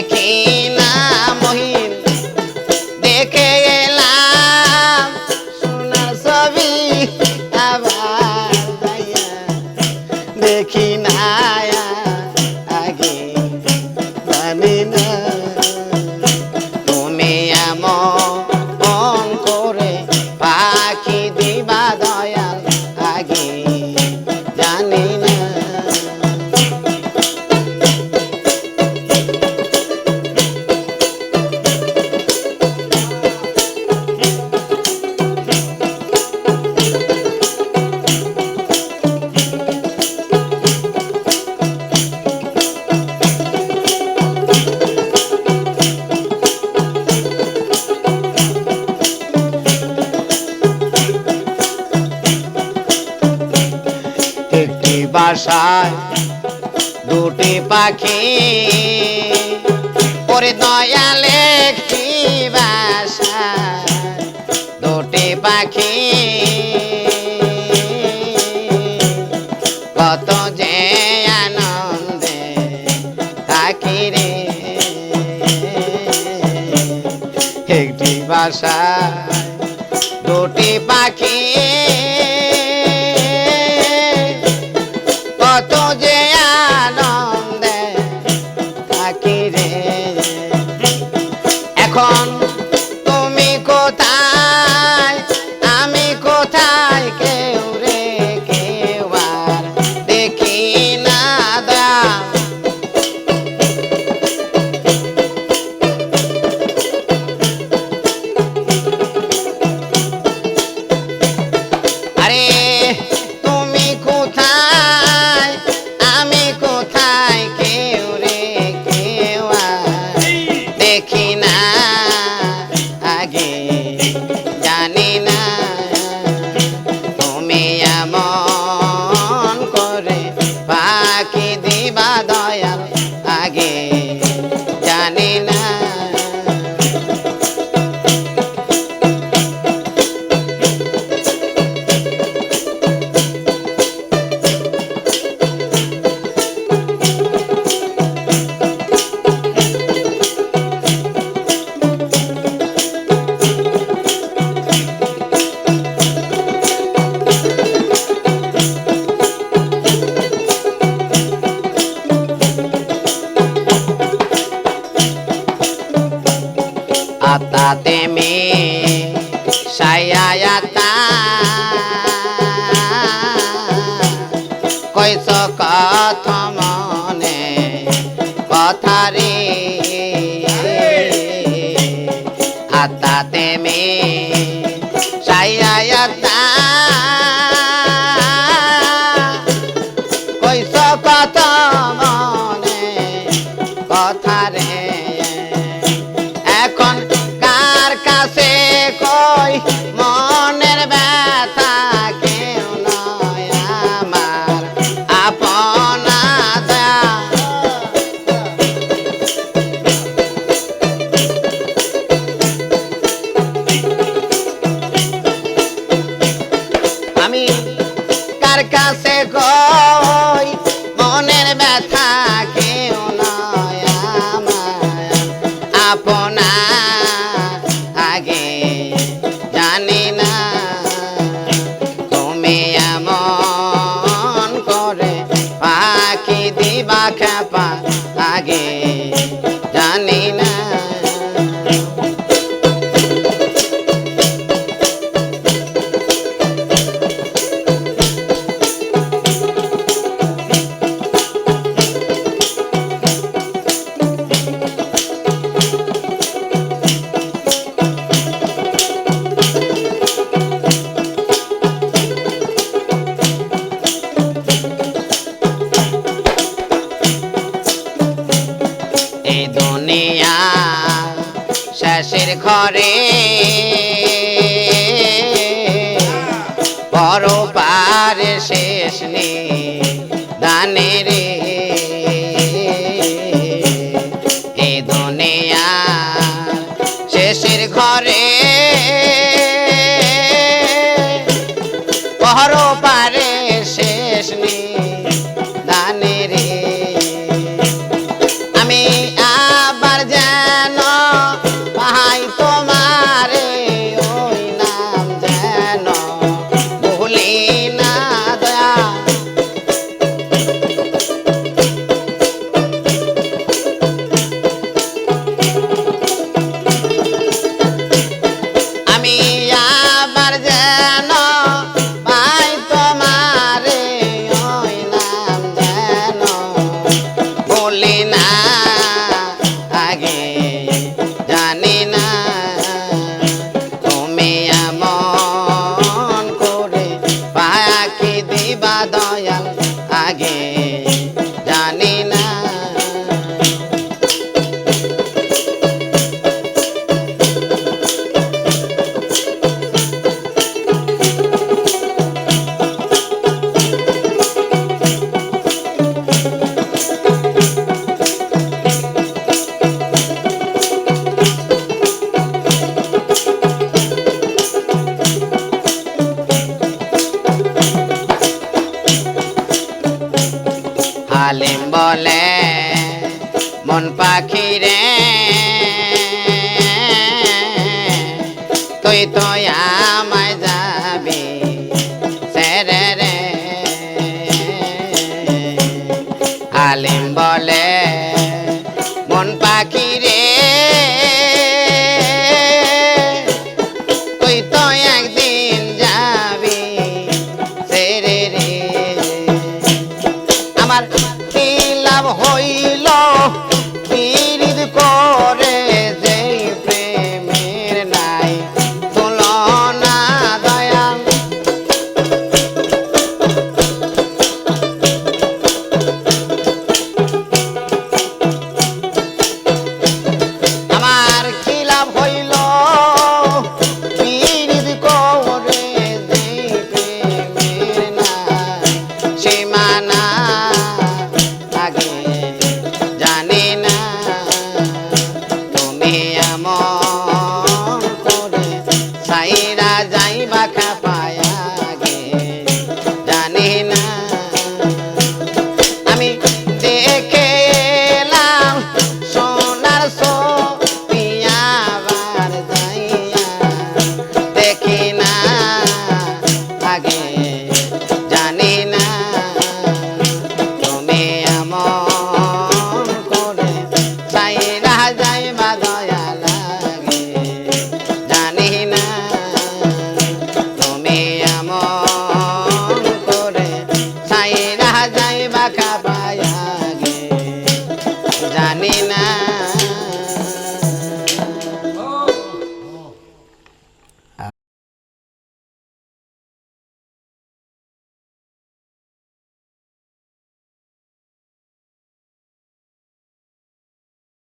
que বাসায় দুটি পাখি। ওরে দয়ালে কি বাসায় দুটি পাখি। খাদেমে সায়ায়াতা। কইস কথারে। আতা তেমে nunca se জানে রে। এ দুনিয়া শেষের ঘরে। পর পারে শেষ নি Shama I nina.